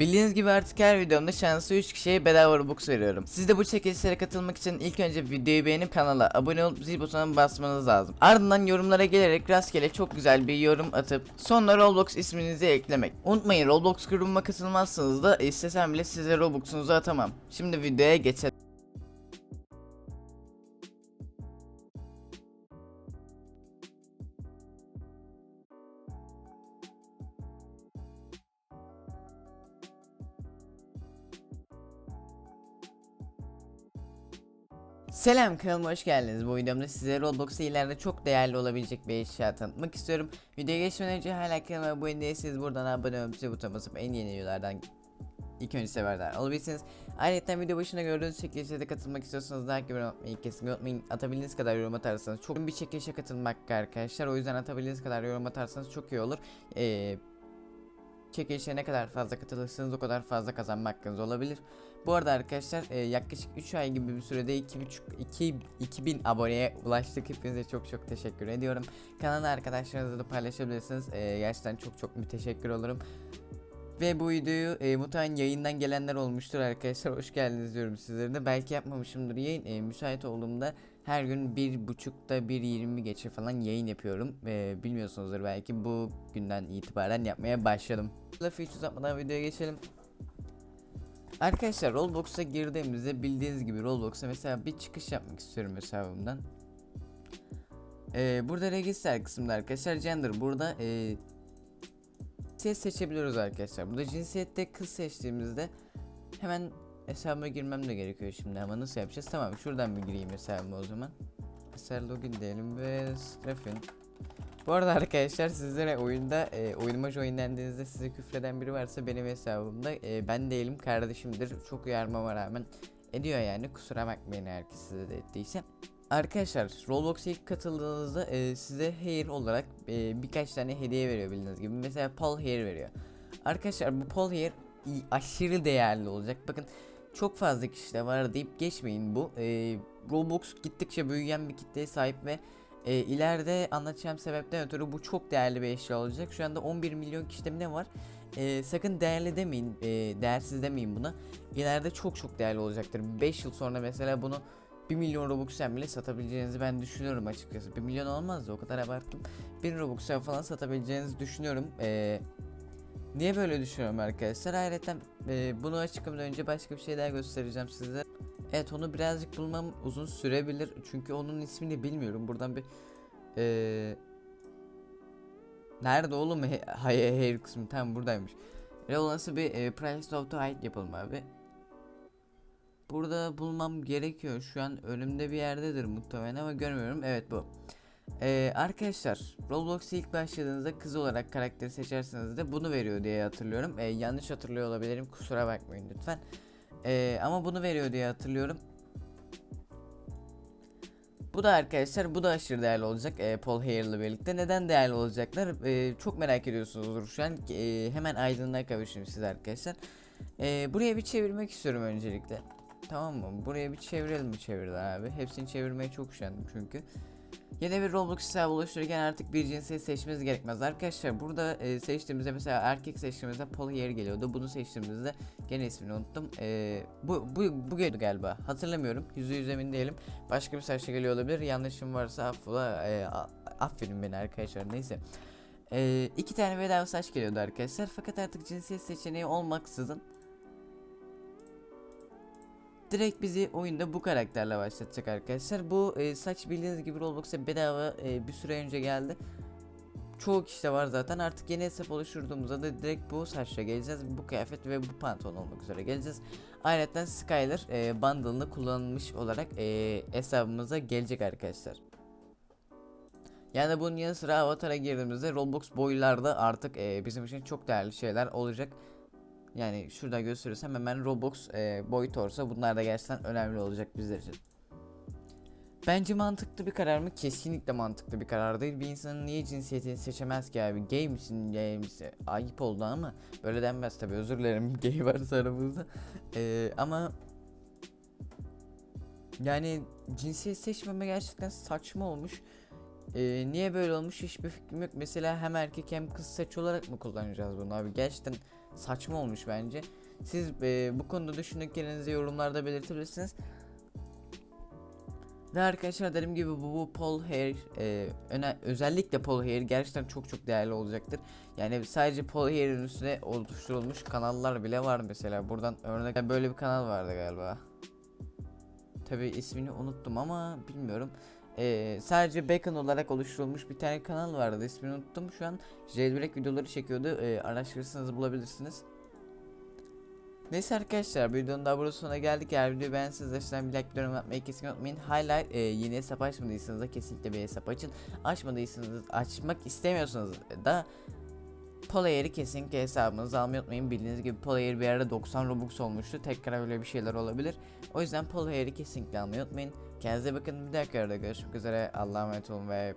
Bildiğiniz gibi artık her videomda şanslı 3 kişiye bedava Robux veriyorum. Siz de bu çekilişlere katılmak için ilk önce videoyu beğenip kanala abone olup zil butonuna basmanız lazım. Ardından yorumlara gelerek rastgele çok güzel bir yorum atıp sonra Roblox isminizi eklemek. Unutmayın Roblox grubuma katılmazsanız da istesem bile size Robux'unuzu atamam. Şimdi videoya geçelim. Selam kanalıma hoş geldiniz. Bu videomda size Roblox'ta ileride çok değerli olabilecek bir eşya tanıtmak istiyorum. Videoya geçmeden önce hala kanalıma abone değilseniz buradan abone zil butonuna basıp en yeni videolardan ilk önce haberdar olabilirsiniz. Ayrıca video başına gördüğünüz çekilişe de katılmak istiyorsanız like yorum atmayı kesinlikle unutmayın. Atabildiğiniz kadar yorum atarsanız çok bir çekilişe katılmak arkadaşlar. O yüzden atabildiğiniz kadar yorum atarsanız çok iyi olur. Ee, çekilişe ne kadar fazla katılırsanız o kadar fazla kazanma hakkınız olabilir. Bu arada arkadaşlar e, yaklaşık 3 ay gibi bir sürede 2.5 2 2000 aboneye ulaştık. Hepinize çok çok teşekkür ediyorum. Kanalı arkadaşlarınızla da paylaşabilirsiniz. E, gerçekten çok çok müteşekkir olurum. Ve bu videoyu e, muhtemelen yayından gelenler olmuştur arkadaşlar. Hoş geldiniz diyorum sizlere de. Belki yapmamışımdır yayın. E, müsait olduğumda her gün 1.30'da 1.20 geçe falan yayın yapıyorum. E, bilmiyorsunuzdur belki bu günden itibaren yapmaya başladım. Lafı hiç uzatmadan videoya geçelim. Arkadaşlar Roblox'a girdiğimizde bildiğiniz gibi Roblox'a mesela bir çıkış yapmak istiyorum hesabımdan. Ee, burada register kısmında arkadaşlar gender burada ee, cinsiyet seçebiliyoruz arkadaşlar. Burada cinsiyette kız seçtiğimizde hemen hesabıma girmem de gerekiyor şimdi ama nasıl yapacağız? Tamam şuradan bir gireyim hesabıma o zaman. Mesela login diyelim ve Stefan. Bu arada arkadaşlar sizlere oyunda e, oyunuma joinlendiğinizde size küfreden biri varsa benim hesabımda e, ben değilim kardeşimdir. Çok uyarmama rağmen ediyor yani kusura bakmayın ki size de ettiyse. Arkadaşlar Roblox'a ilk katıldığınızda e, size hair olarak e, birkaç tane hediye veriyor bildiğiniz gibi. Mesela Paul Hair veriyor. Arkadaşlar bu Paul Hair aşırı değerli olacak. Bakın çok fazla kişi de var deyip geçmeyin bu. E, Roblox gittikçe büyüyen bir kitleye sahip ve e, ileride anlatacağım sebepten ötürü bu çok değerli bir eşya olacak. Şu anda 11 milyon kişide ne var? E, sakın değerli demeyin, e, değersiz demeyin buna. İleride çok çok değerli olacaktır. 5 yıl sonra mesela bunu 1 milyon Robux'en bile satabileceğinizi ben düşünüyorum açıkçası. 1 milyon olmaz da o kadar abarttım. 1000 Robux'en falan satabileceğinizi düşünüyorum. E, niye böyle düşünüyorum arkadaşlar? Ayrıca e, bunu açıklamdan önce başka bir şey daha göstereceğim size. Evet onu birazcık bulmam uzun sürebilir çünkü onun ismini bilmiyorum. Buradan bir eee Nerede oğlum he, hayır hair kısmı tam buradaymış. Ve olası bir e, price of the height yapalım abi. Burada bulmam gerekiyor. Şu an önümde bir yerdedir muhtemelen ama görmüyorum. Evet bu. Ee, arkadaşlar Roblox'a ilk başladığınızda kız olarak karakteri seçerseniz de bunu veriyor diye hatırlıyorum. Ee, yanlış hatırlıyor olabilirim kusura bakmayın lütfen. Ee, ama bunu veriyor diye hatırlıyorum. Bu da arkadaşlar bu da aşırı değerli olacak e, Paul Hare'la birlikte. Neden değerli olacaklar? E, çok merak ediyorsunuzdur şu an. E, hemen aydınlığa kavuşayım size arkadaşlar. E, buraya bir çevirmek istiyorum öncelikle. Tamam mı? Buraya bir çevirelim bir çevirdi abi. Hepsini çevirmeye çok üşendim çünkü. Yeni bir Roblox hesabı oluştururken artık bir cinsiyet seçmemiz gerekmez. Arkadaşlar burada e, seçtiğimizde mesela erkek seçtiğimizde Paul Hare geliyordu. Bunu seçtiğimizde gene ismini unuttum. E, bu bu bu geldi galiba. Hatırlamıyorum. Yüzde yüz emin değilim. Başka bir saçla geliyor olabilir. Yanlışım varsa affola. E, affedin beni arkadaşlar. Neyse. E, iki tane bedava saç geliyordu arkadaşlar. Fakat artık cinsiyet seçeneği olmaksızın direkt bizi oyunda bu karakterle başlatacak arkadaşlar. Bu e, saç bildiğiniz gibi Roblox'a bedava e, bir süre önce geldi. Çoğu kişide var zaten. Artık yeni hesap oluşturduğumuzda da direkt bu saçla geleceğiz. Bu kıyafet ve bu pantolon olmak üzere geleceğiz. Ayrıca Skyler e, bundle'ını kullanılmış olarak e, hesabımıza gelecek arkadaşlar. Yani bunun yanı sıra avatara girdiğimizde Roblox boylarda artık e, bizim için çok değerli şeyler olacak. Yani şurada gösterirsem hemen Roblox e, boy torso bunlar da gerçekten önemli olacak bizler için. Bence mantıklı bir karar mı? Kesinlikle mantıklı bir karar değil. Bir insanın niye cinsiyetini seçemez ki abi? Gay misin? Gay misin? Ayıp oldu ama böyle denmez tabi özür dilerim gay varsa aramızda. E, ama yani cinsiyet seçmeme gerçekten saçma olmuş. E, niye böyle olmuş hiçbir fikrim yok. Mesela hem erkek hem kız saç olarak mı kullanacağız bunu abi? Gerçekten saçma olmuş bence. Siz e, bu konuda düşündüklerinizi yorumlarda belirtebilirsiniz. Ve arkadaşlar dediğim gibi bu, bu Paul Hair e, öne, özellikle Paul Hair gerçekten çok çok değerli olacaktır. Yani sadece Paul Hair'in üstüne oluşturulmuş kanallar bile var mesela. Buradan örnek böyle bir kanal vardı galiba. Tabi ismini unuttum ama bilmiyorum. E, sadece Bacon olarak oluşturulmuş bir tane kanal vardı. İsmini unuttum. Şu an jailbreak videoları çekiyordu. E, araştırırsanız bulabilirsiniz. Neyse arkadaşlar bir videonun daha burada sonuna geldik. Eğer videoyu beğendiyseniz aşağıdan bir like yorum yapmayı kesinlikle unutmayın. Highlight e, yeni hesap açmadıysanız da kesinlikle bir hesap açın. Açmadıysanız açmak istemiyorsanız da Polayer'i kesinlikle hesabınıza almayı unutmayın. Bildiğiniz gibi Polayer bir ara 90 Robux olmuştu. Tekrar öyle bir şeyler olabilir. O yüzden Polayer'i kesinlikle almayı unutmayın. Kendinize bakın. Bir dahaki arada görüşmek üzere. Allah'a emanet olun ve